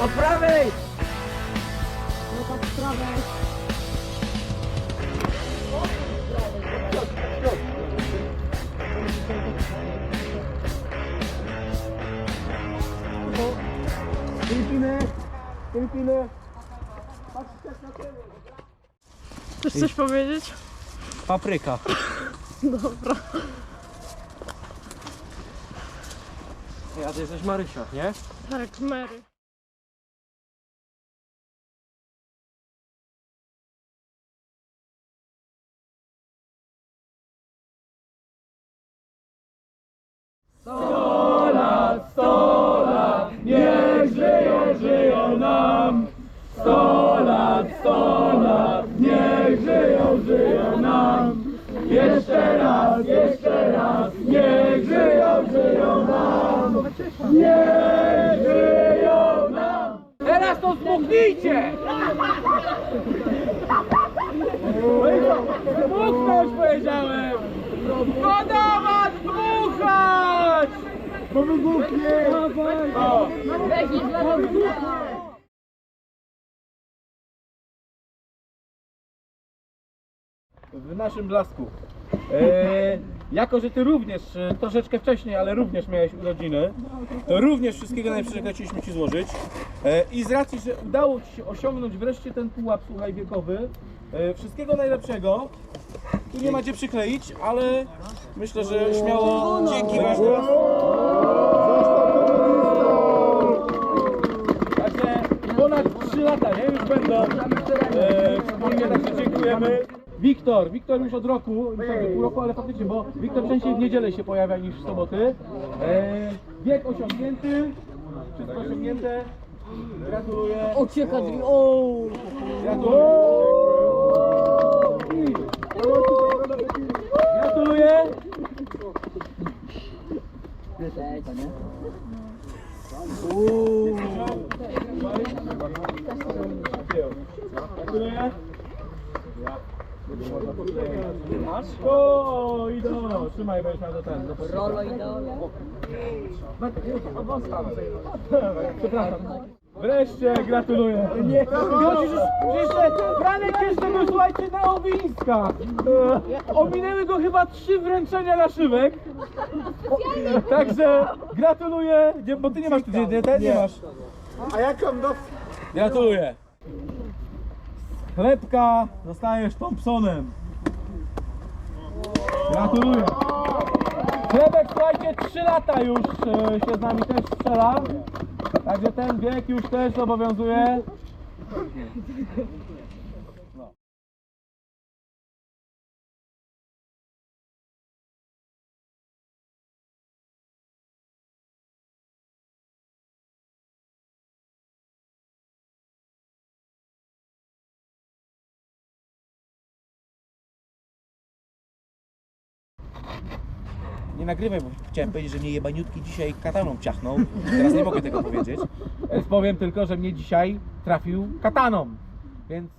Po prawej! No tak w prawej. Filipiny! Filipiny! Chcesz coś powiedzieć? Papryka. Dobra. Ja to jesteś Marysia, nie? Tak, Mary. Niech żyją, żyją nam! Sto lat, sto lat! Niech żyją, żyją nam! Jeszcze raz, jeszcze raz! Niech żyją, żyją nam! Niech żyją nam! Teraz to zmuchnijcie! Zmuchnąć powiedziałem! Woda! W naszym blasku. E, jako, że ty również, e, troszeczkę wcześniej, ale również miałeś urodziny, to również wszystkiego najlepszego chcieliśmy ci złożyć. E, I z racji, że udało ci się osiągnąć wreszcie ten pułap, słuchaj, wiekowy, e, wszystkiego najlepszego. Tu nie macie przykleić, ale myślę, że śmiało dzięki bardzo. Także ponad 3 lata, nie? Już będą. E, wspólnie, także dziękujemy. Wiktor, Wiktor już od roku, myślałem, że pół roku, ale faktycznie, bo Wiktor częściej w niedzielę się pojawia niż w soboty. E, wiek osiągnięty, wszystko osiągnięte. Gratuluję. Ucieka O! Gratuluję. Gratuluję. Gratuluję. Masz? O. Trzymaj, będziesz miał do ten. Do Rolo idolo. Przepraszam. Wreszcie gratuluję. Nie, Chodzisz, jeszcze Franek jeszcze był, słuchajcie, na Owińska. E, Ominęły go chyba trzy wręczenia naszywek. Także gratuluję, Nie, bo ty nie masz nie, ten nie masz. A jak tam do... Gratuluję. Chlebka zostajesz Thompsonem. Gratuluję. Chlebek, słuchajcie, 3 lata już e, się z nami też strzela. Także ten wiek już też obowiązuje. Nie nagrywaj, bo chciałem powiedzieć, że mnie jebaniutki dzisiaj kataną ciachnął. Teraz nie mogę tego powiedzieć. Więc powiem tylko, że mnie dzisiaj trafił kataną. Więc